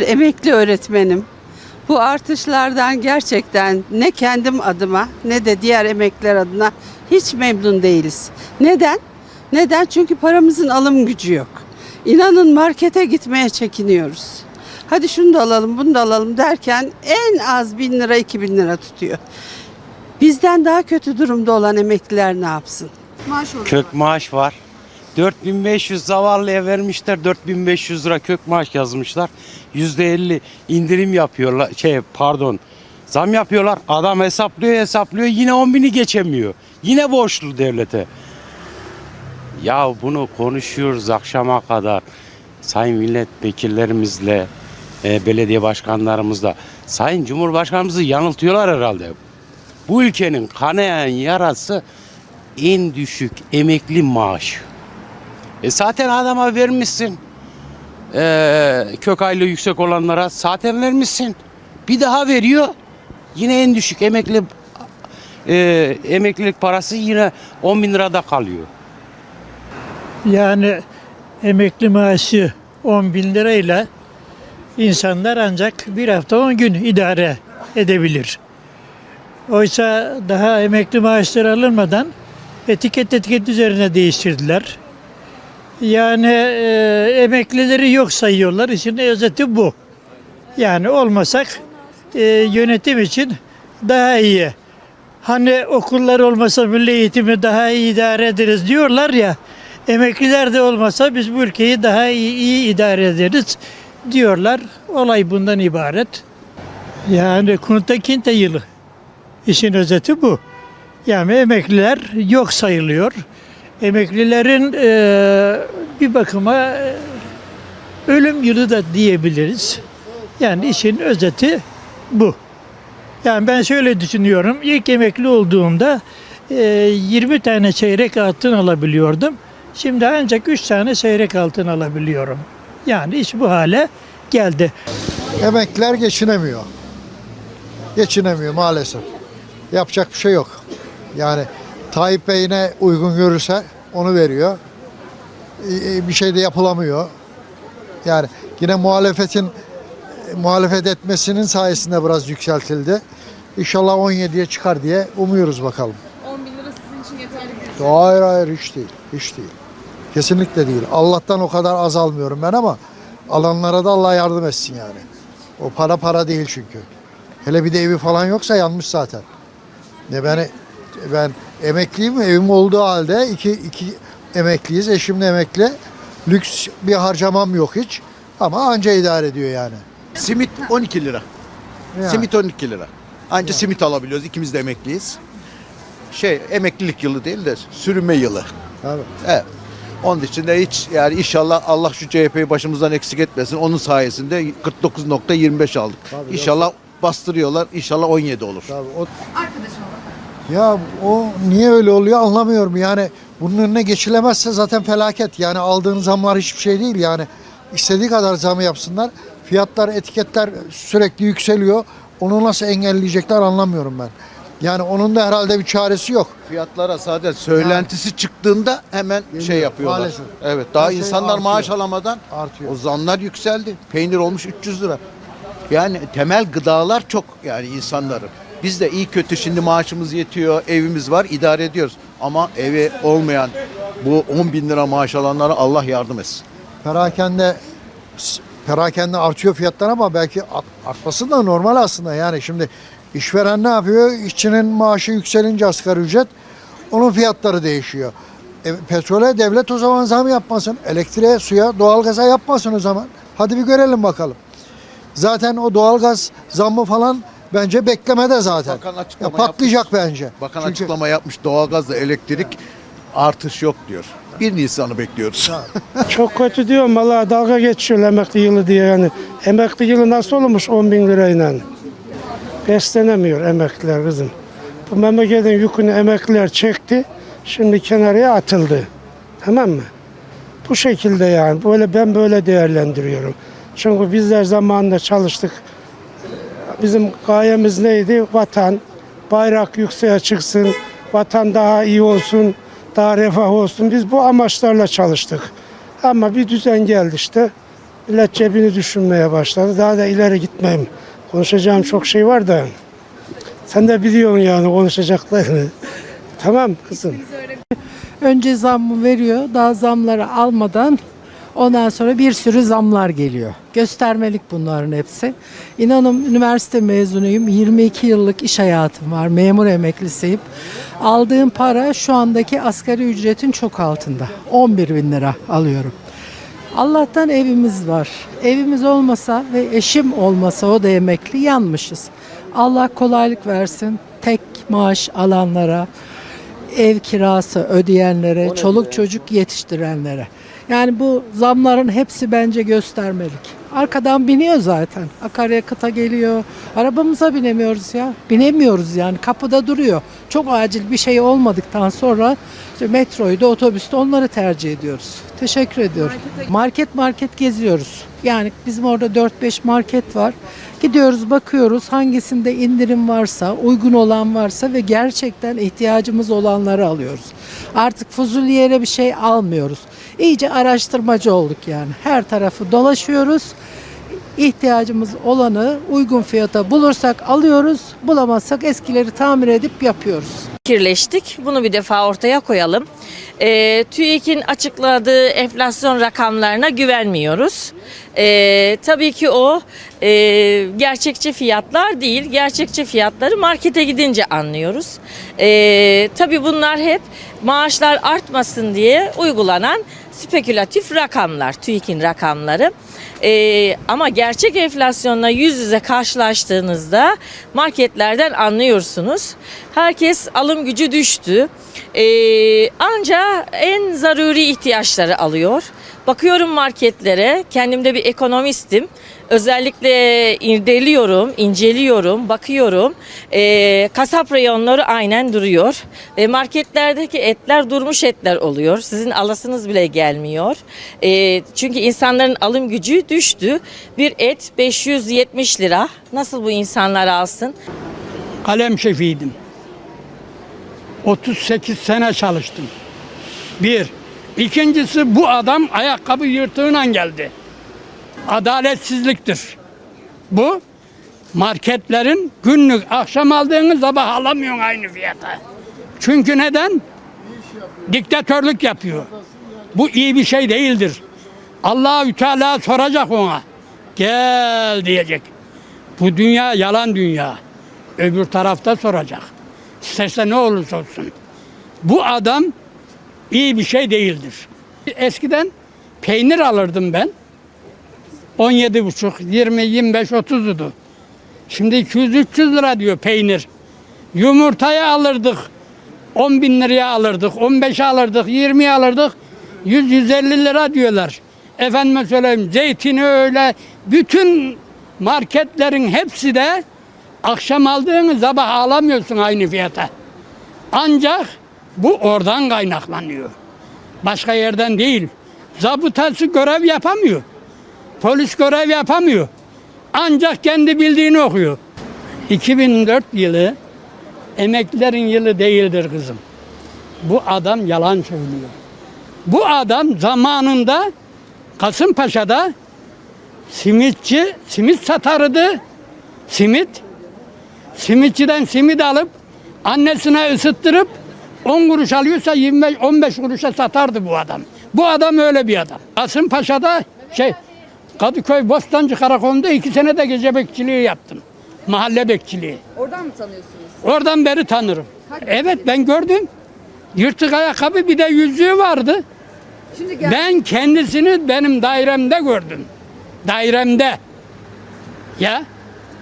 bir emekli öğretmenim. Bu artışlardan gerçekten ne kendim adıma ne de diğer emekliler adına hiç memnun değiliz. Neden? Neden? Çünkü paramızın alım gücü yok. İnanın markete gitmeye çekiniyoruz. Hadi şunu da alalım, bunu da alalım derken en az bin lira, iki bin lira tutuyor. Bizden daha kötü durumda olan emekliler ne yapsın? Maaş. Kök maaş var. 4500 zavallıya vermişler 4500 lira kök maaş yazmışlar. %50 indirim yapıyorlar. Şey pardon zam yapıyorlar. Adam hesaplıyor hesaplıyor yine 10 bini geçemiyor. Yine borçlu devlete. Ya bunu konuşuyoruz akşama kadar. Sayın milletvekillerimizle, e, belediye başkanlarımızla. Sayın Cumhurbaşkanımızı yanıltıyorlar herhalde. Bu ülkenin kanayan yarası en düşük emekli maaşı. E zaten adama vermişsin. E, kök aylığı yüksek olanlara zaten vermişsin. Bir daha veriyor. Yine en düşük emekli e, emeklilik parası yine 10 bin lirada kalıyor. Yani emekli maaşı 10 bin lirayla insanlar ancak bir hafta 10 gün idare edebilir. Oysa daha emekli maaşları alınmadan etiket etiket üzerine değiştirdiler. Yani e, emeklileri yok sayıyorlar. İşin özeti bu. Yani olmasak e, yönetim için daha iyi. Hani okullar olmasa milli eğitimi daha iyi idare ederiz diyorlar ya. Emekliler de olmasa biz bu ülkeyi daha iyi, iyi idare ederiz diyorlar. Olay bundan ibaret. Yani Kunta Kinte yılı. İşin özeti bu. Yani emekliler yok sayılıyor. Emeklilerin eee, bir bakıma eee, ölüm yılı da diyebiliriz. Yani işin özeti bu. Yani ben şöyle düşünüyorum. İlk emekli olduğumda eee, 20 tane çeyrek altın alabiliyordum. Şimdi ancak 3 tane çeyrek altın alabiliyorum. Yani iş bu hale geldi. Emekliler geçinemiyor. Geçinemiyor maalesef. Yapacak bir şey yok. Yani Tayyip Bey ne uygun görürse onu veriyor. Ee, Bir şey de yapılamıyor. Yani yine muhalefetin e, muhalefet etmesinin sayesinde biraz yükseltildi. İnşallah 17'ye çıkar diye umuyoruz bakalım. 10 bin lira sizin için yeterli bir ücret. Hayır hayır hiç değil. Hiç değil. Kesinlikle değil. Allah'tan o kadar az almıyorum ben ama alanlara da Allah yardım etsin yani. O para para değil çünkü. Hele bir de evi falan yoksa yanmış zaten. Ne ben ben emekliyim evim olduğu halde iki, iki emekliyiz. Eşim de emekli. Lüks bir harcamam yok hiç. Ama anca idare ediyor yani. Simit 12 lira. Yani. Simit 12 lira. Anca simit alabiliyoruz. İkimiz de emekliyiz. Şey emeklilik yılı değil de sürünme yılı. Tabii. Evet. Onun için de hiç yani inşallah Allah şu CHP'yi başımızdan eksik etmesin. Onun sayesinde 49.25 aldık. Tabii, inşallah bastırıyorlar. İnşallah 17 olur. Tabii. O. Ya o niye öyle oluyor anlamıyorum. Yani bunun önüne geçilemezse zaten felaket. Yani aldığın zamlar hiçbir şey değil. Yani istediği kadar zam yapsınlar. Fiyatlar, etiketler sürekli yükseliyor. Onu nasıl engelleyecekler anlamıyorum ben. Yani onun da herhalde bir çaresi yok. Fiyatlara sadece söylentisi çıktığında hemen şey yapıyorlar. maalesef. Evet. Daha Her şey insanlar artıyor. maaş alamadan Artıyor. o zamlar yükseldi. Peynir olmuş 300 lira. Yani temel gıdalar çok yani insanların. Biz de iyi kötü şimdi maaşımız yetiyor, evimiz var, idare ediyoruz. Ama evi olmayan bu 10 bin lira maaş alanlara Allah yardım etsin. Perakende perakende artıyor fiyatlar ama belki art- artması da normal aslında. Yani şimdi işveren ne yapıyor? İşçinin maaşı yükselince asgari ücret onun fiyatları değişiyor. E, petrole devlet o zaman zam yapmasın. Elektriğe, suya, doğalgaza yapmasın o zaman. Hadi bir görelim bakalım. Zaten o doğalgaz zammı falan bence beklemede zaten. Bakan Ya açıklama patlayacak yapmış. bence. Bakan Çünkü- açıklama yapmış doğalgazla elektrik artış yok diyor. 1 Nisan'ı bekliyoruz. Çok kötü diyorum valla dalga geçiyor emekli yılı diye yani. Emekli yılı nasıl olmuş 10 bin lirayla? Beslenemiyor emekliler kızım. Bu memleketin yükünü emekliler çekti. Şimdi kenarıya atıldı. Tamam mı? Bu şekilde yani. Böyle ben böyle değerlendiriyorum. Çünkü bizler zamanında çalıştık. Bizim gayemiz neydi? Vatan, bayrak yükseğe çıksın, vatan daha iyi olsun, daha refah olsun. Biz bu amaçlarla çalıştık. Ama bir düzen geldi işte. Millet cebini düşünmeye başladı. Daha da ileri gitmeyeyim. Konuşacağım çok şey var da. Sen de biliyorsun yani konuşacaklarını. tamam kızım. Önce zammı veriyor. Daha zamları almadan ondan sonra bir sürü zamlar geliyor. Göstermelik bunların hepsi. İnanın üniversite mezunuyum. 22 yıllık iş hayatım var. Memur emeklisiyim. Aldığım para şu andaki asgari ücretin çok altında. 11 bin lira alıyorum. Allah'tan evimiz var. Evimiz olmasa ve eşim olmasa o da emekli yanmışız. Allah kolaylık versin tek maaş alanlara, ev kirası ödeyenlere, çoluk çocuk yetiştirenlere. Yani bu zamların hepsi bence göstermelik. Arkadan biniyor zaten. Akaryakıta geliyor. Arabamıza binemiyoruz ya. Binemiyoruz yani. Kapıda duruyor. Çok acil bir şey olmadıktan sonra işte metroyu da otobüste onları tercih ediyoruz. Teşekkür ediyorum. Market market geziyoruz. Yani bizim orada 4-5 market var. Gidiyoruz bakıyoruz hangisinde indirim varsa, uygun olan varsa ve gerçekten ihtiyacımız olanları alıyoruz. Artık fuzuli yere bir şey almıyoruz. İyice araştırmacı olduk yani. Her tarafı dolaşıyoruz. İhtiyacımız olanı uygun fiyata bulursak alıyoruz, bulamazsak eskileri tamir edip yapıyoruz. fikirleştik. Bunu bir defa ortaya koyalım. E, TÜİK'in açıkladığı enflasyon rakamlarına güvenmiyoruz. E, tabii ki o e, gerçekçi fiyatlar değil. Gerçekçi fiyatları markete gidince anlıyoruz. E, tabii bunlar hep maaşlar artmasın diye uygulanan spekülatif rakamlar, TÜİK'in rakamları. Ee, ama gerçek enflasyonla yüz yüze karşılaştığınızda marketlerden anlıyorsunuz. Herkes alım gücü düştü. Ee, anca en zaruri ihtiyaçları alıyor. Bakıyorum marketlere, kendim de bir ekonomistim. Özellikle irdeliyorum, inceliyorum, bakıyorum. Ee, kasap reyonları aynen duruyor. Ve marketlerdeki etler durmuş etler oluyor. Sizin alasınız bile gelmiyor. Ee, çünkü insanların alım gücü düştü. Bir et 570 lira. Nasıl bu insanlar alsın? kalem şefiydim. 38 sene çalıştım. Bir. İkincisi bu adam ayakkabı yırtığıyla geldi. Adaletsizliktir. Bu marketlerin günlük akşam aldığınız sabah alamıyorsun aynı fiyata. Çünkü neden? Diktatörlük yapıyor. Bu iyi bir şey değildir. Allahü Teala soracak ona. Gel diyecek. Bu dünya yalan dünya. Öbür tarafta soracak. İsterse ne olursa olsun. Bu adam iyi bir şey değildir. Eskiden peynir alırdım ben. 17 buçuk, 20, 25, 30 idi. Şimdi 200-300 lira diyor peynir. Yumurtayı alırdık. 10 bin liraya alırdık, 15 alırdık, 20 alırdık. 100-150 lira diyorlar. Efendime söyleyeyim zeytini öyle. Bütün marketlerin hepsi de akşam aldığını sabah alamıyorsun aynı fiyata. Ancak bu oradan kaynaklanıyor. Başka yerden değil. Zabıtası görev yapamıyor. Polis görev yapamıyor. Ancak kendi bildiğini okuyor. 2004 yılı emeklilerin yılı değildir kızım. Bu adam yalan söylüyor. Bu adam zamanında Kasımpaşa'da simitçi, simit satardı. Simit. Simitçiden simit alıp annesine ısıttırıp 10 kuruş alıyorsa 25 15 kuruşa satardı bu adam. Bu adam öyle bir adam. Kasımpaşa'da şey Kadıköy Bostancı Karakolu'nda iki sene de gece bekçiliği yaptım. Mahalle bekçiliği. Oradan mı tanıyorsunuz? Oradan beri tanırım. Evet ben gördüm. Yırtık ayakkabı bir de yüzüğü vardı. Şimdi gel. Ben kendisini benim dairemde gördüm. Dairemde. Ya